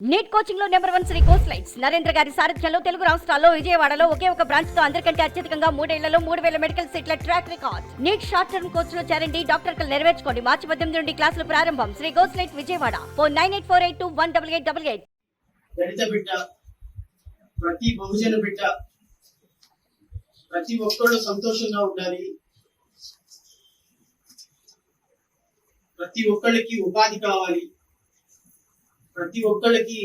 Neat కోచింగ్లో number one Sri course lights Narendra గారి సారథ్యంలో తెలుగు రాష్ట్రాల్లో విజయవాడలో ఒకే ఒక బ్రాంచ్తో అందరికంటే అత్యధికంగా మూడేళ్ళలో మూడు వేల మెడికల్ సీట్ల track record NEET short term కోర్స్లో చేరండి డాక్టర్ కలు నెరవేర్చుకోండి. మార్చి పద్దెనిమిది నుండి క్లాసులు ప్రారంభం. Sri course light Vijayawada. Four nine eight four eight two one double eight double eight. దళిత బిడ్డ ప్రతి బహుజన బిడ్డ ప్రతి ఒక్కళ్ళు సంతోషంగా ఉండాలి. ప్రతి ఒక్కళ్ళకి ఉపాధి కావాలి. ప్రతి ఒక్కళ్ళకి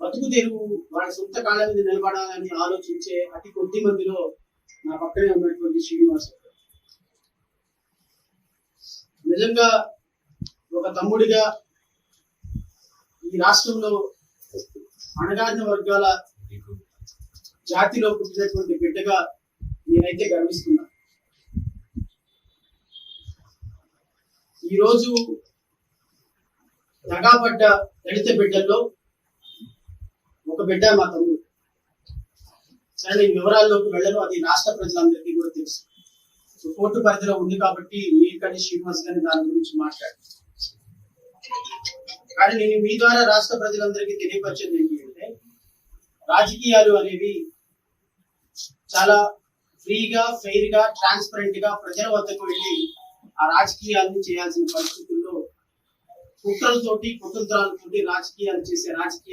బతుకు తెరువు వాళ్ళ సొంత కాళ్ళ మీద నిలబడాలని ఆలోచించే అతి కొద్ది మందిలో నా పక్కనే ఉన్నటువంటి శ్రీనివాస్ నిజంగా ఒక తమ్ముడిగా ఈ రాష్ట్రంలో అణగారిన వర్గాల జాతిలో పుట్టినటువంటి బిడ్డగా నేనైతే గర్విస్తున్నా. ఈరోజు దగాపడ్డ దళిత బిడ్డల్లో ఒక బిడ్డ మా తమ్ముడు. సరే నేను వివరాల్లోకి వెళ్ళను. అది రాష్ట్ర ప్రజలందరికీ కూడా తెలుసు. సో కోర్టు పరిధిలో ఉంది కాబట్టి మీరు కానీ శ్రీనివాస్ గారిని దాని గురించి మాట్లాడు కానీ నేను మీ ద్వారా రాష్ట్ర ప్రజలందరికీ తెలియపరిచేది ఏంటంటే రాజకీయాలు అనేవి చాలా ఫ్రీగా ఫెయిర్గా ట్రాన్స్పరెంట్గా ప్రజల వద్దకు వెళ్ళి ఆ రాజకీయాలను చేయాల్సిన పరిస్థితి కుట్రలతోటి కుతంత్రాలతోటి రాజకీయాలు చేసే రాజకీయాలు